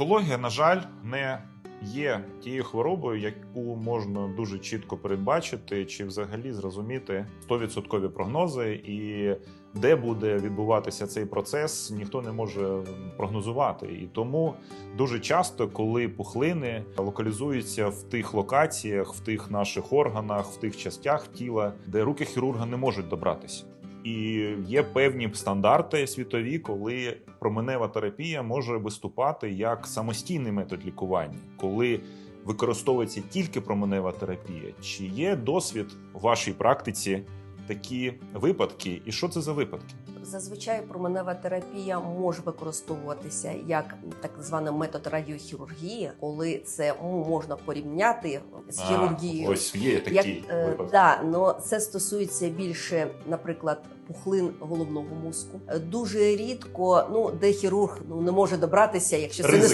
Онкологія, на жаль, не є тією хворобою, яку можна дуже чітко передбачити, чи взагалі зрозуміти 100% прогнози, і де буде відбуватися цей процес, ніхто не може прогнозувати. І тому дуже часто, коли пухлини локалізуються в тих локаціях, в тих наших органах, в тих частях тіла, де руки хірурга не можуть добратися. І є певні стандарти світові, коли променева терапія може виступати як самостійний метод лікування, коли використовується тільки променева терапія. Чи є досвід у вашій практиці такі випадки, і що це за випадки? Зазвичай променева терапія може використовуватися як так званий метод радіохірургії, коли це можна порівняти з хірургією. Ось є такі Як, е, випадки. да, но це стосується більше, наприклад, пухлин головного мозку. Е, Дуже рідко, ну де хірург ну не може добратися, якщо це не.